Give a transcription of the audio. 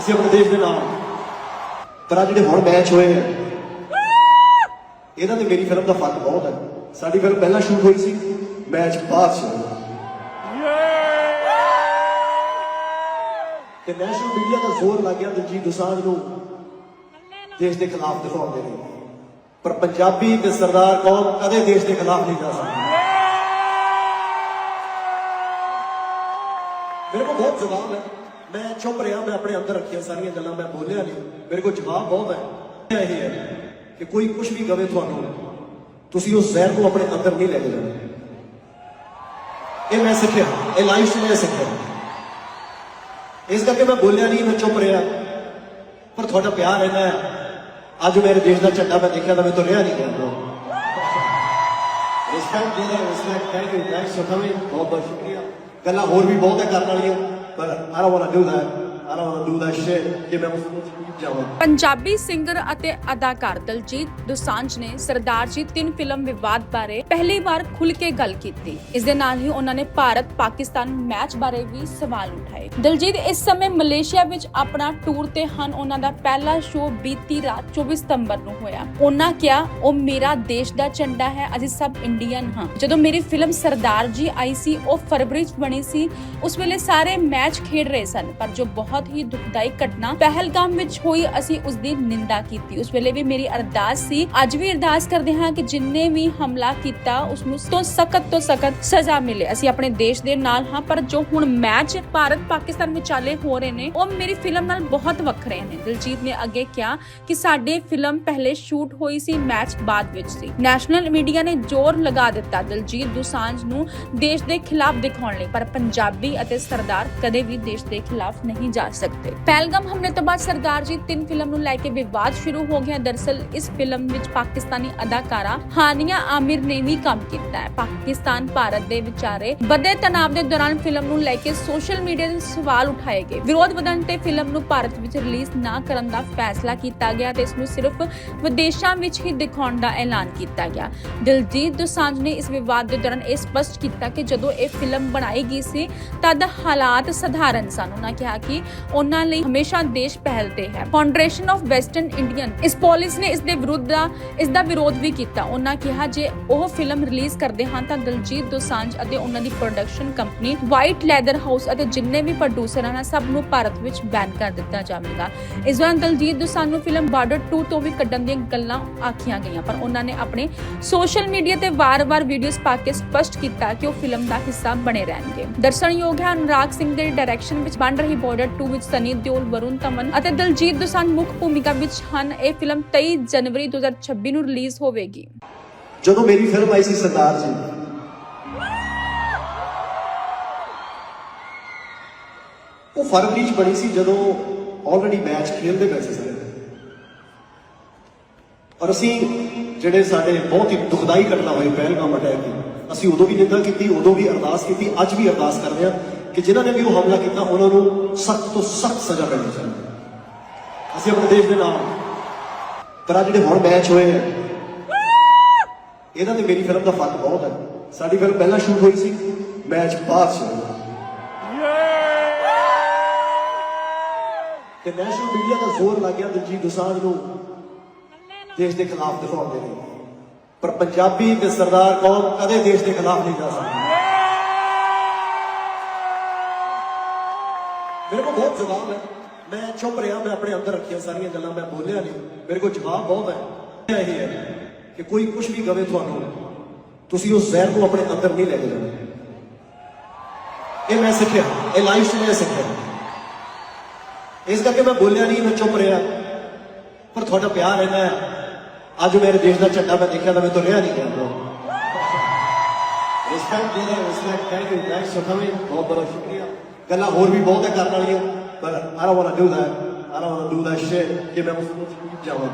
ਅਸੀਂ ਆਪਣੇ ਦੇਸ਼ ਦੇ ਨਾਲ ਪਰ ਆ ਜਿਹੜੇ ਹੁਣ ਮੈਚ ਹੋਏ ਆ ਇਹਦਾ ਤੇ ਮੇਰੀ ਫਿਲਮ ਦਾ ਫ਼ਰਕ ਬਹੁਤ ਹੈ। ਸਾਡੀ ਫਿਲਮ ਪਹਿਲਾਂ ਸ਼ੂਟ ਹੋਈ ਸੀ ਮੈਚ ਬਾਅਦ ਚ ਹੋਇਆ ਤੇ ਨੈਸ਼ਨਲ ਮੀਡੀਆ ਦਾ ਜ਼ੋਰ ਲੱਗ ਗਿਆ ਦਿਲਜੀਤ ਦੋਸਾਂਝ ਨੂੰ ਦੇਸ਼ ਦੇ ਖਿਲਾਫ ਦਿਖਾਉਣ ਦੇ ਲਈ ਪਰ ਪੰਜਾਬੀ ਤੇ ਸਰਦਾਰ ਕੌਮ ਕਦੇ ਦੇਸ਼ ਦੇ ਖਿਲਾਫ ਨਹੀਂ ਜਾ ਸਕਦੀ। ਮੇਰੇ ਕੋਲ ਬਹੁਤ ਜਵਾਬ ਹੈ। ਮੈਂ ਚੁੱਪ ਰਿਹਾ ਮੈਂ ਆਪਣੇ ਅੰਦਰ ਰੱਖੀਆਂ ਸਾਰੀਆਂ ਗੱਲਾਂ ਮੈਂ ਬੋਲਿਆ ਨਹੀਂ ਮੇਰੇ ਕੋਲ ਜਵਾਬ ਬਹੁਤ ਹੈ ਇਹ ਹੈ ਕਿ ਕੋਈ ਕੁਝ ਵੀ ਕਵੇ ਤੁਹਾਨੂੰ ਤੁਸੀਂ ਉਸ ਜ਼ਹਿਰ ਨੂੰ ਆਪਣੇ ਅੰਦਰ ਨਹੀਂ ਲੈ ਕੇ ਜਾਣਾ ਇਹ ਮੈਂ ਸਿੱਖਿਆ ਇਹ ਲਾਈਫ 'ਚ ਮੈਂ ਸਿੱਖਿਆ ਇਸ ਕਰਕੇ ਮੈਂ ਬੋਲਿਆ ਨਹੀਂ ਮੈਂ ਚੁੱਪ ਰਿਹਾ ਪਰ ਤੁਹਾਡਾ ਪਿਆਰ ਇੰਨਾ ਹੈ ਅੱਜ ਮੇਰੇ ਦੇਸ਼ ਦਾ ਝੰਡਾ ਮੈਂ ਦੇਖਿਆ ਤਾਂ ਮੈਂ ਤੋਂ ਰਿਹਾ ਨਹੀਂ ਗਿਆ ਰਿਸਪੈਕਟ ਦੇ ਰਹੇ respect thank you thanks for coming ਬਹੁਤ ਬਹੁਤ ਸ਼ੁਕਰੀਆ ਗੱਲਾਂ ਹੋਰ ਵੀ ਬਹੁਤ ਹੈ ਕਰਨ ਵਾਲੀਆਂ ਪਰ I don't want to do that I don't want to do that shit Punjabi singer ਅਤੇ ਅਦਾਕਾਰ ਦਲਜੀਤ ਦੋਸਾਂਝ ਨੇ ਸਰਦਾਰ ਜੀ ਤਿੰਨ ਫਿਲਮ ਵਿਵਾਦ ਬਾਰੇ ਪਹਿਲੀ ਵਾਰ ਖੁੱਲ੍ਹ ਕੇ ਗੱਲ ਕੀਤੀ। ਇਸ ਦੇ ਨਾਲ ਹੀ ਉਹਨਾਂ ਨੇ ਭਾਰਤ ਪਾਕਿਸਤਾਨ ਮੈਚ ਬਾਰੇ ਵੀ ਸਵਾਲ ਉਠਾਏ। ਦਲਜੀਤ ਇਸ ਸਮੇਂ ਮਲੇਸ਼ੀਆ ਵਿੱਚ ਆਪਣਾ ਟੂਰ ਤੇ ਹਨ। ਉਹਨਾਂ ਦਾ ਪਹਿਲਾ ਸ਼ੋਅ ਬੀਤੀ ਰਾਤ 24 ਸਤੰਬਰ ਨੂੰ ਹੋਇਆ। ਉਹਨਾਂ ਕਿਹਾ, ਉਹ ਮੇਰਾ ਦੇਸ਼ ਦਾ ਝੰਡਾ ਹੈ, ਅਸੀਂ ਸਭ ਇੰਡੀਅਨ ਹਾਂ। ਜਦੋਂ ਮੇਰੀ ਫਿਲਮ ਸਰਦਾਰ ਜੀ ਆਈ ਸੀ, ਉਹ ਫਰਵਰੀ 'ਚ ਬਣੀ ਸੀ। ਉਸ ਵੇਲੇ ਸਾਰੇ ਮੈਚ ਖੇਡ ਰਹੇ ਸਨ, ਪਰ ਜੋ ਬਹੁਤ ਹੀ ਦੁਖਦਾਈ ਘਟਨਾ ਪਹਿਲਗਾਮ ਵਿੱਚ ਹੋਈ, ਅਸੀਂ ਉਸ ਦੀ ਨਿੰਦਾ ਕੀਤੀ। ਉਸ ਵੇਲੇ ਵੀ ਮੇਰੀ ਅਰਦਾਸ ਸੀ। ਅੱਜ ਵੀ ਅਰਦਾਸ ਕਰਦੇ ਹਾਂ ਕਿ ਜਿੰਨੇ ਵੀ ਹਮਲਾ ਕੀਤਾ, ਉਸ ਨੂੰ ਤੋਂ ਸਖਤ ਤੋਂ ਸਖਤ ਸਜ਼ਾ ਮਿਲੇ। ਅਸੀਂ ਆਪਣੇ ਦੇਸ਼ ਦੇ ਨਾਲ ਹਾਂ, ਪਰ ਜੋ ਹੁਣ ਮੈਚ ਭਾਰਤ ਪਾਕਿਸਤਾਨ ਵਿਚਾਲੇ ਹੋ ਰਹੇ ਨੇ, ਉਹ ਮੇਰੀ ਫਿਲਮ ਨਾਲ ਬਹੁਤ ਵੱਖਰੇ ਨੇ। ਦਿਲਜੀਤ ਨੇ ਅੱਗੇ ਕਿਹਾ ਕਿ ਸਾਡੇ ਫਿਲਮ ਪਹਿਲੇ ਸ਼ੂਟ ਹੋਈ ਸੀ, ਮੈਚ ਬਾਅਦ ਵਿੱਚ ਸੀ। ਨੈਸ਼ਨਲ ਮੀਡੀਆ ਨੇ ਜ਼ੋਰ ਲਗਾ ਦਿੱਤਾ ਦਿਲਜੀਤ ਦੁਸਾਂਝ ਨੂੰ ਦੇਸ਼ ਦੇ ਖਿਲਾਫ ਦਿਖਾਉਣ ਲਈ, ਪਰ ਪੰਜਾਬੀ ਅਤੇ ਸਰਦਾਰ ਕਦੇ ਵੀ ਦੇਸ਼ ਦੇ ਖਿਲਾਫ ਨਹੀਂ ਜਾ ਸਕਦੇ। ਪਹਿਲਗਾਮ ਹਮਲੇ ਤੋਂ ਬਾਅਦ ਸਰਦਾਰ ਜੀ, ਤਿੰਨ ਫਿਲਮ ਨੂੰ ਲੈ ਕੇ ਵਿਵਾਦ ਸ਼ੁਰੂ ਹੋ ਗਿਆ। ਦਰਸਲ ਇਸ ਫਿਲਮ ਵਿੱਚ ਪਾਕਿਸਤਾਨੀ ਅਦਾਕਾਰਾ ਹਾਨੀਆ ਆਮਿਰ ਨੇ ਵੀ ਕੰਮ ਕੀਤਾ ਹੈ। ਪਾਕਿਸਤਾਨ, ਭਾਰਤ ਦੇ ਵਿਚਾਰੇ ਵਧੇ ਤਣਾਅ ਦੇ ਦੌਰਾਨ ਫਿਲਮ ਨੂੰ ਲੈ ਕੇ ਸੋਸ਼ਲ ਮੀਡੀਆ ਤੇ ਸਵਾਲ ਉਠਾਏ ਗਏ। ਵਿਰੋਧ ਵਧਣ ਤੇ ਫਿਲਮ ਨੂੰ ਭਾਰਤ ਵਿੱਚ ਰਿਲੀਜ਼ ਨਾ ਕਰਨ ਦਾ ਫੈਸਲਾ ਕੀਤਾ ਗਿਆ ਤੇ ਇਸ ਨੂੰ ਸਿਰਫ ਵਿਦੇਸ਼ਾਂ ਵਿੱਚ ਹੀ ਦਿਖਾਉਣ ਦਾ ਐਲਾਨ ਕੀਤਾ ਗਿਆ। ਦਿਲਜੀਤ ਦੋਸਾਂਝ ਨੇ ਇਸ ਵਿਵਾਦ ਦੇ ਦੌਰਾਨ ਇਹ ਸਪਸ਼ਟ ਕੀਤਾ ਕਿ ਜਦੋਂ ਇਹ ਫਿਲਮ ਬਣਾਈ ਗਈ ਸੀ, ਤਦ ਹਾਲਾਤ ਸਧਾਰਨ ਸਨ। ਉਹਨਾਂ ਕਿਹਾ ਕਿ ਉਹਨਾਂ ਲਈ ਹਮੇਸ਼ਾ ਦੇਸ਼ ਪਹਿਲ ਤੇ ਹੈ। ਫਾਊਂਡੇਸ਼ਨ ਆਫ ਵੈਸਟਰਨ ਇੰਡੀਅਨ ਇਸ ਪਾਲਿਸੀ ਨੇ ਇਸ ਦੇ ਵਿਰੁੱਧ ਦਾ ਇਸ ਦਾ ਵਿਰੋਧ ਵੀ ਕੀਤਾ। ਉਹਨਾਂ ਕਿਹਾ ਜੇ ਉਹ ਫਿਲਮ ਰਿਲੀਜ਼ ਕਰਦੇ ਹਨ ਤਾਂ ਦਿਲਜੀਤ ਦੋਸਾਂਝ ਅਤੇ ਉਹਨਾਂ ਦੀ production company white leather house ਅਤੇ ਜਿੰਨੇ ਵੀ ਪ੍ਰੋਡਿਊਸਰ ਹਨ, ਸਭ ਨੂੰ ਭਾਰਤ ਵਿੱਚ ਬੈਨ ਕਰ ਦਿੱਤਾ ਜਾਵੇਗਾ। ਇਸ ਦੌਰਾਨ ਦਿਲਜੀਤ ਦੋਸਾਂਝ ਨੂੰ ਫਿਲਮ ਬਾਰਡਰ 2 ਤੋਂ ਵੀ ਕੱਢਣ ਦੀਆਂ ਗੱਲਾਂ ਆਖੀਆਂ ਗਈਆਂ, ਪਰ ਉਹਨਾਂ ਨੇ ਆਪਣੇ ਸੋਸ਼ਲ ਮੀਡੀਆ ਤੇ ਵਾਰ-ਵਾਰ ਵੀਡੀਓਜ਼ ਪਾ ਕੇ ਸਪਸ਼ਟ ਕੀਤਾ ਕਿ ਉਹ ਫਿਲਮ ਦਾ ਹਿੱਸਾ ਬਣੇ ਰਹਿਣਗੇ। ਦਰਸ਼ਨਯੋਗ ਹੈ ਅਨੁਰਾਗ ਸਿੰਘ ਦੇ ਡਾਇਰੈਕਸ਼ਨ ਵਿੱਚ ਬਣ ਰਹੀ ਬਾਰਡਰ 2 ਵਿੱਚ ਸਨੀ ਦਿਓਲ ਵਰੁਣ ਧਵਨ ਅਤੇ ਦਿਲਜੀਤ ਦੋਸਾਂਝ ਮੁੱਖ ਭੂਮਿਕਾ ਵਿੱਚ ਹਨ। ਇਹ ਫਿਲਮ 23 ਜਨਵਰੀ 2026 ਨੂੰ ਰਿਲੀਜ਼ ਹੋਵੇਗੀ। ਜਦੋਂ ਮੇਰੀ ਫਿਲਮ ਆਈ ਸੀ ਸਰਦਾਰ ਜੀ, ਉਹ ਫਰਵਰੀ ਚ ਬਣੀ ਸੀ ਜਦੋਂ ਆਲਰੇਡੀ ਮੈਚ ਖੇਲਦੇ ਪਏ ਸੀ ਔਰ ਅਸੀਂ ਜਿਹੜੇ ਸਾਡੇ ਬਹੁਤ ਹੀ ਦੁਖਦਾਈ ਘਟਨਾ ਹੋਈ ਪਹਿਲਗਾਮ ਅਟੈਕ ਦੀ ਅਸੀਂ ਉਦੋਂ ਵੀ ਨਿੰਦਾ ਕੀਤੀ ਉਦੋਂ ਵੀ ਅਰਦਾਸ ਕੀਤੀ ਅੱਜ ਵੀ ਅਰਦਾਸ ਕਰਦੇ ਹਾਂ ਕਿ ਜਿਨ੍ਹਾਂ ਨੇ ਵੀ ਉਹ ਹਮਲਾ ਕੀਤਾ ਉਹਨਾਂ ਨੂੰ ਸਖਤ ਤੋਂ ਸਖਤ ਸਜ਼ਾ ਮਿਲਣੀ ਚਾਹੀਦੀ। ਅਸੀਂ ਆਪਣੇ ਦੇਸ਼ ਦੇ ਨਾਲ ਪਰ ਆ ਜਿਹੜੇ ਹੁਣ ਮੈਚ ਹੋਏ ਆ ਇਹਦਾ ਤੇ ਮੇਰੀ ਫਿਲਮ ਦਾ ਫ਼ਰਕ ਬਹੁਤ ਹੈ। ਸਾਡੀ ਫਿਲਮ ਪਹਿਲਾਂ ਸ਼ੂਟ ਹੋਈ ਸੀ ਮੈਚ ਬਾਅਦ ਚ ਹੋਇਆ ਤੇ ਨੈਸ਼ਨਲ ਮੀਡੀਆ ਦਾ ਜ਼ੋਰ ਲੱਗ ਗਿਆ ਦਿਲਜੀਤ ਦੋਸਾਂਝ ਨੂੰ। ਦੇਸ਼ ਦੇ ਖਿਲਾਫ ਦਿਖਾਉਂਦੇ ਨੇ। ਪਰ ਪੰਜਾਬੀ ਤੇ ਸਰਦਾਰ ਕੌਮ ਕਦੇ ਦੇਸ਼ ਦੇ ਖਿਲਾਫ ਨਹੀਂ ਜਾ ਸਕਦੀ। ਮੇਰੇ ਕੋਲ ਬਹੁਤ ਜਵਾਬ ਹੈ। ਮੈਂ ਚੁੱਪ ਰਿਹਾ, ਮੈਂ ਆਪਣੇ ਅੰਦਰ ਰੱਖੀਆਂ ਸਾਰੀਆਂ ਗੱਲਾਂ, ਮੈਂ ਬੋਲਿਆ ਨਹੀਂ। ਮੇਰੇ ਕੋਲ ਜਵਾਬ ਬਹੁਤ ਹੈ। ਇਹ ਹੈ ਕਿ ਕੋਈ ਕੁਝ ਵੀ ਕਵੇ ਤੁਹਾਨੂੰ, ਤੁਸੀਂ ਉਸ ਜ਼ਹਿਰ ਨੂੰ ਆਪਣੇ ਅੰਦਰ ਨਹੀਂ ਲੈ ਕੇ ਜਾਣਾ। ਇਹ ਮੈਂ ਸਿੱਖਿਆ। ਇਹ ਲਾਈਫ 'ਚ ਮੈਂ ਸਿੱਖਿਆ। ਇਸ ਕਰਕੇ ਮੈਂ ਬੋਲਿਆ ਨਹੀਂ, ਮੈਂ ਚੁੱਪ ਰਿਹਾ। ਪਰ ਤੁਹਾਡਾ ਪਿਆਰ ਇੰਨਾ ਹੈ। ਅੱਜ ਮੇਰੇ ਦੇਸ਼ ਦਾ ਝੰਡਾ ਮੈਂ ਦੇਖਿਆ ਤਾਂ ਮੈਂ ਤੋਂ ਰਿਹਾ ਨਹੀਂ ਗਿਆ ਰਿਸਪੈਕਟ ਦੇ ਰਹੇ respect thank you thanks for coming ਬਹੁਤ ਬਹੁਤ ਸ਼ੁਕਰੀਆ। ਗੱਲਾਂ ਹੋਰ ਵੀ ਬਹੁਤ ਹੈ ਕਰਨ ਵਾਲੀਆਂ ਪਰ I don't want to do that I don't want to do that shit ਕਿ ਮੈਂ ਉਸ ਵਿੱਚ ਜਾਵਾਂ।